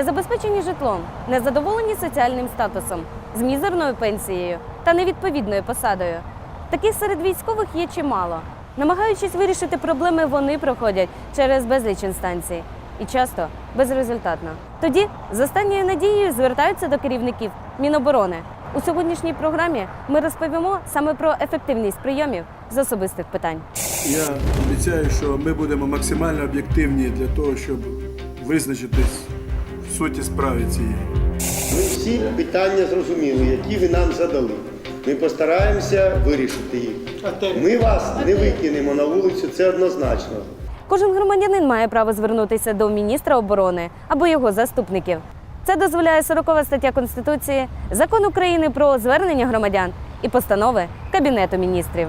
забезпечені житлом, незадоволені соціальним статусом, з мізерною пенсією та невідповідною посадою. Таких серед військових є чимало. Намагаючись вирішити проблеми, вони проходять через безліч інстанцій і часто безрезультатно. Тоді з останньою надією звертаються до керівників Міноборони. У сьогоднішній програмі ми розповімо саме про ефективність прийомів з особистих питань. Я обіцяю, що ми будемо максимально об'єктивні для того, щоб визначитись суті справи цієї. Ми всі питання зрозуміли, які ви нам задали. Ми постараємося вирішити їх. Ми вас не викинемо на вулицю, це однозначно. Кожен громадянин має право звернутися до міністра оборони або його заступників. Це дозволяє 40 стаття Конституції, закон України про звернення громадян і постанови Кабінету міністрів.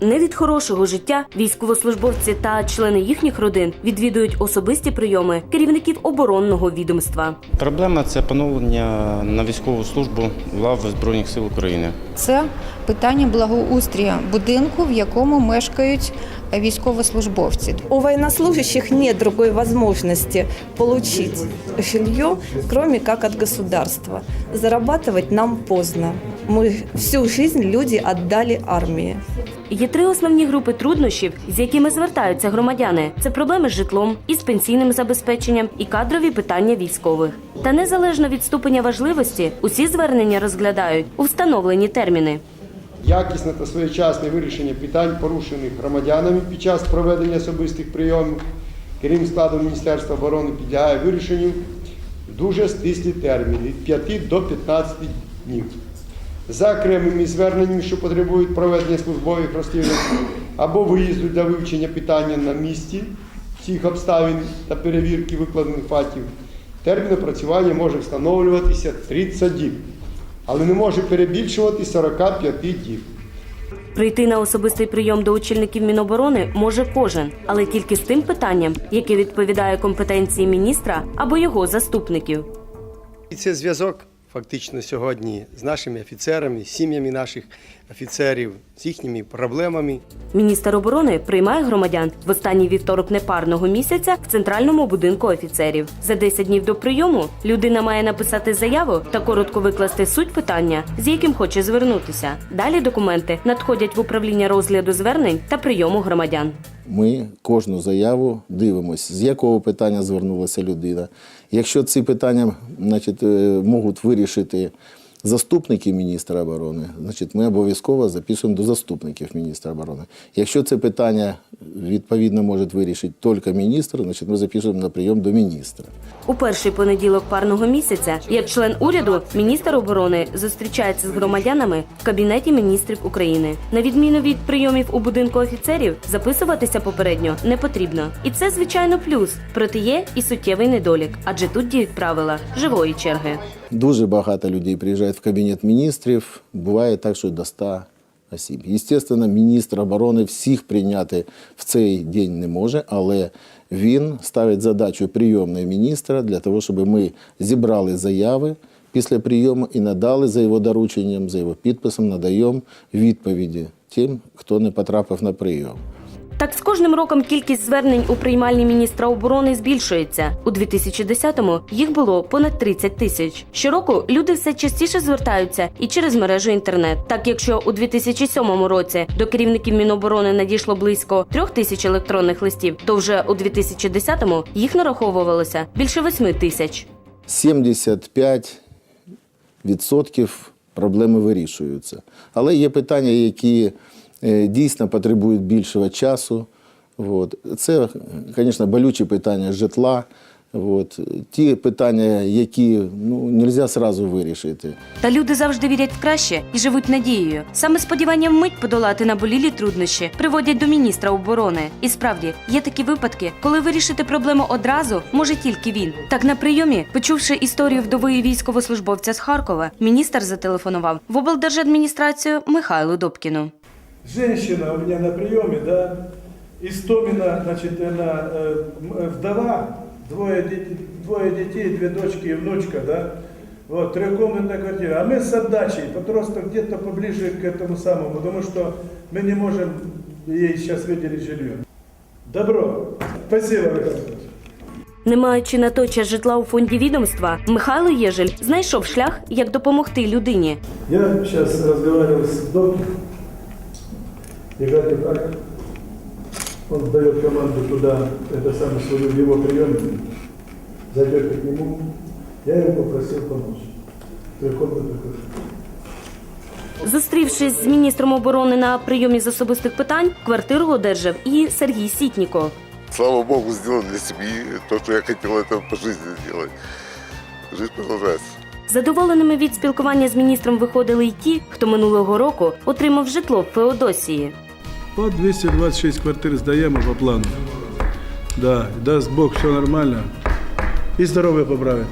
Не від хорошого життя військовослужбовці та члени їхніх родин відвідують особисті прийоми керівників оборонного відомства. Проблема це поновлення на військову службу лав Збройних сил України. Це питання благоустрія будинку, в якому мешкають військовослужбовці. У военнослужащих нет другой возможности получить жилье, кроме как от государства. Зарабатывать нам поздно. Мы всю жизнь люди отдали армии. Є три основні групи труднощів, з якими звертаються громадяни: це проблеми з житлом, із пенсійним забезпеченням і кадрові питання військових. Та незалежно від ступеня важливості, усі звернення розглядають у встановлені терміни. якісне та своєчасне вирішення питань, порушених громадянами під час проведення особистих прийомів, керівним складом Міністерства оборони підлягає вирішенню дуже стислі терміни від 5 до 15 днів. За окремими зверненнями, що потребують проведення службових розслідувань або виїзду для вивчення питання на місці всіх обставин та перевірки викладених фактів, термін опрацювання може встановлюватися 30 діб, але не може перебільшувати 45 діб. Прийти на особистий прийом до очільників Міноборони може кожен, але тільки з тим питанням, яке відповідає компетенції міністра або його заступників. І це зв'язок фактично сьогодні з нашими офіцерами, сім'ями наших офіцерів, з їхніми проблемами. Міністр оборони приймає громадян в останній вівторок непарного місяця в центральному будинку офіцерів. За 10 днів до прийому людина має написати заяву та коротко викласти суть питання, з яким хоче звернутися. Далі документи надходять в управління розгляду звернень та прийому громадян. Ми кожну заяву дивимося, з якого питання звернулася людина. Якщо ці питання значить, е, можуть вирішити заступники міністра оборони, значить ми обов'язково записуємо до заступників міністра оборони. Якщо це питання відповідно може вирішити тільки міністр, значить ми записуємо на прийом до міністра. У перший понеділок парного місяця, як член уряду, міністр оборони зустрічається з громадянами в кабінеті міністрів України. На відміну від прийомів у будинку офіцерів, записуватися попередньо не потрібно. І це звичайно плюс. Проте є і суттєвий недолік, адже тут діють правила живої черги. Дуже багато людей приїжджають в кабінет міністрів. Буває так, що до 100 осіб. Естественно, міністр оборони всіх прийняти в цей день не може, але він ставить задачу прийомної міністра для того, щоб ми зібрали заяви після прийому і надали за його дорученням, за його підписом, надаємо відповіді тим, хто не потрапив на прийом. Так з кожним роком кількість звернень у приймальні міністра оборони збільшується. У 2010-му їх було понад 30 тисяч. Щороку люди все частіше звертаються і через мережу інтернет. Так, якщо у 2007 році до керівників Міноборони надійшло близько трьох тисяч електронних листів, то вже у 2010-му їх нараховувалося більше 8 тисяч. 75 відсотків проблеми вирішуються. Але є питання, які дійсно потребують більшого часу. От. Це, звісно, болючі питання житла. От. Ті питання, які ну, не можна одразу вирішити. Та люди завжди вірять в краще і живуть надією. Саме сподівання вмить подолати наболілі труднощі приводять до міністра оборони. І справді є такі випадки, коли вирішити проблему одразу може тільки він. Так на прийомі, почувши історію вдови військовослужбовця з Харкова, міністр зателефонував в облдержадміністрацію Михайлу Добкіну Женщина у меня на приеме, да, Истомина, значит, она э, м- вдова, двое, детей, двое детей, две дочки и внучка, да, вот, трехкомнатная квартира. А мы с отдачей, просто где-то поближе к этому самому, потому что мы не можем ей сейчас выделить жилье. Добро. Спасибо, Михаил Иванович. Не маючи на той час житла у фонді відомства, Михайло Єжель знайшов шлях, як допомогти людині. Я сейчас разговаривал с доктором, говорит, так, он дает команду туда, это самое, свою его приемную, зайдете к нему, я его попросил помочь. Трехкомнатную квартиру. Зустрівшись з міністром оборони на прийомі з особистих питань, квартиру одержав і Сергій Сітніков. Слава Богу, сделал для семьи то, что я хотел это по жизни сделать. Жизнь продолжается. Задоволеними від спілкування з міністром виходили й ті, хто минулого року отримав житло в Феодосії. По 226 квартир сдаем по плану. Да, даст Бог, все нормально. И здоровье поправит.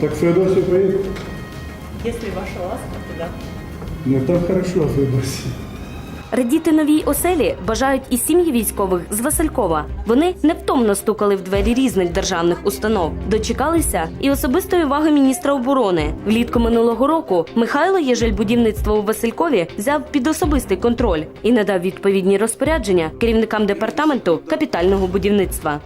Так в Феодосию поедем? Если ваша ласка, то да. Ну там хорошо в Феодосии. Радіти новій оселі бажають і сім'ї військових з Василькова. Вони невтомно стукали в двері різних державних установ, дочекалися і особистої уваги міністра оборони. Влітку минулого року Михайло Єжель будівництво у Василькові взяв під особистий контроль і надав відповідні розпорядження керівникам департаменту капітального будівництва.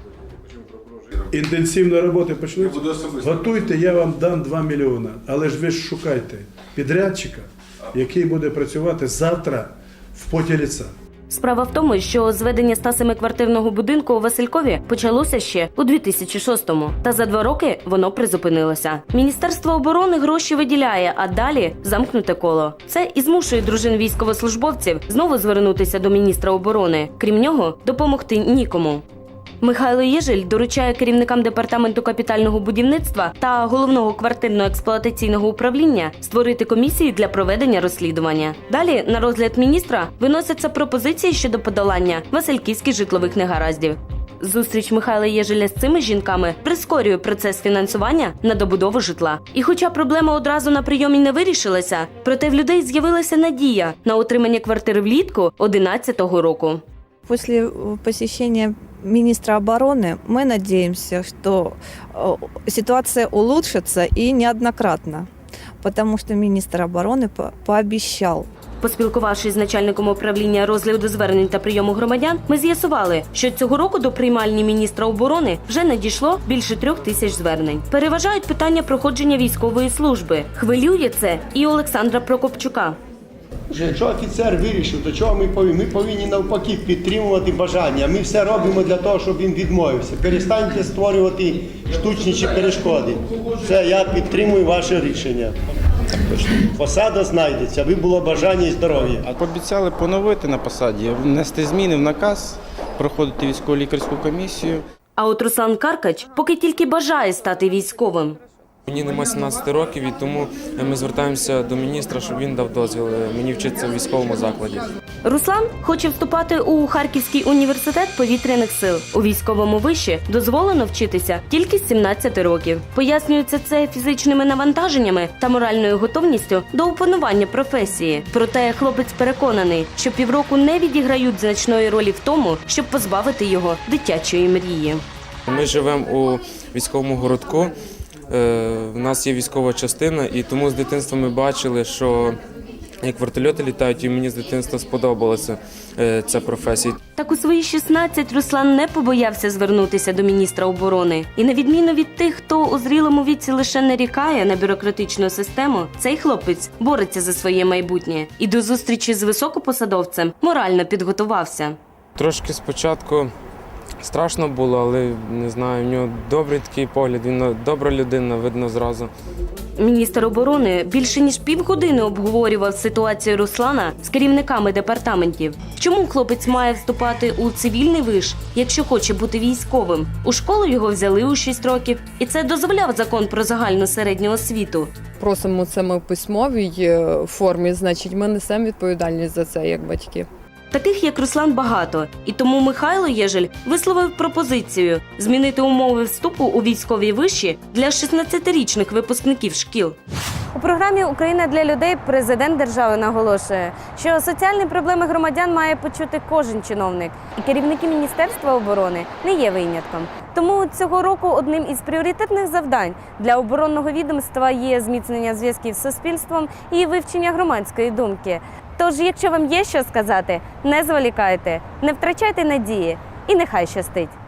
Інтенсивна робота почнеться. Готуйте, я вам дам 2 мільйони. Але ж ви ж шукайте підрядчика, який буде працювати завтра в поті ліса. Справа в тому, що зведення 107-квартирного будинку у Василькові почалося ще у 2006-му, та за два роки воно призупинилося. Міністерство оборони гроші виділяє, а далі замкнуте коло. Це і змушує дружин військовослужбовців знову звернутися до міністра оборони. Крім нього, допомогти нікому. Михайло Єжель доручає керівникам департаменту капітального будівництва та головного квартирно-експлуатаційного управління створити комісії для проведення розслідування. Далі на розгляд міністра виносяться пропозиції щодо подолання васильківських житлових негараздів. Зустріч Михайла Єжеля з цими жінками прискорює процес фінансування на добудову житла. І хоча проблема одразу на прийомі не вирішилася, проте в людей з'явилася надія на отримання квартири влітку 2011 року. После э, посещения министра обороны мы надеемся, что э, ситуация улучшится и неоднократно, потому что министр обороны по- пообещал Поспілкувавшись з начальником управління розгляду звернень та прийому громадян, ми з'ясували, що цього року до приймальні міністра оборони вже надійшло більше трьох тисяч звернень. Переважають питання проходження військової служби. Хвилює це і Олександра Прокопчука. Вже Якщо офіцер вирішив, до чого ми повинні? Ми повинні навпаки підтримувати бажання. Ми все робимо для того, щоб він відмовився. Перестаньте створювати штучні чи перешкоди. Все, я підтримую ваше рішення. Посада знайдеться, ви було бажання і здоров'я. А пообіцяли поновити на посаді, внести зміни в наказ, проходити військово-лікарську комісію. А от Руслан Каркач поки тільки бажає стати військовим. Мені нема 17 років, і тому ми звертаємося до міністра, щоб він дав дозвіл мені вчитися в військовому закладі. Руслан хоче вступати у Харківський університет повітряних сил. У військовому виші дозволено вчитися тільки з 17 років. Пояснюється це фізичними навантаженнями та моральною готовністю до опанування професії. Проте хлопець переконаний, що півроку не відіграють значної ролі в тому, щоб позбавити його дитячої мрії. Ми живемо у військовому городку. Е, В нас є військова частина, і тому з дитинства ми бачили, що як вертольоти літають, і мені з дитинства сподобалася е, ця професія. Так у свої 16 Руслан не побоявся звернутися до міністра оборони. І на відміну від тих, хто у зрілому віці лише нарікає на бюрократичну систему, цей хлопець бореться за своє майбутнє і до зустрічі з високопосадовцем морально підготувався. Трошки спочатку страшно було, але не знаю, в нього добрий такий погляд, він добра людина, видно зразу. Міністр оборони більше ніж півгодини обговорював ситуацію Руслана з керівниками департаментів. Чому хлопець має вступати у цивільний виш, якщо хоче бути військовим? У школу його взяли у 6 років, і це дозволяв закон про загальну середню освіту. Просимо це ми в письмовій е, формі, значить, ми несемо відповідальність за це як батьки. Таких як Руслан багато, і тому Михайло Єжель висловив пропозицію змінити умови вступу у військові виші для 16-річних випускників шкіл. У програмі Україна для людей президент держави наголошує, що соціальні проблеми громадян має почути кожен чиновник, і керівники міністерства оборони не є винятком. Тому цього року одним із пріоритетних завдань для оборонного відомства є зміцнення зв'язків з суспільством і вивчення громадської думки. Тож, якщо вам є що сказати, не зволікайте, не втрачайте надії і нехай щастить.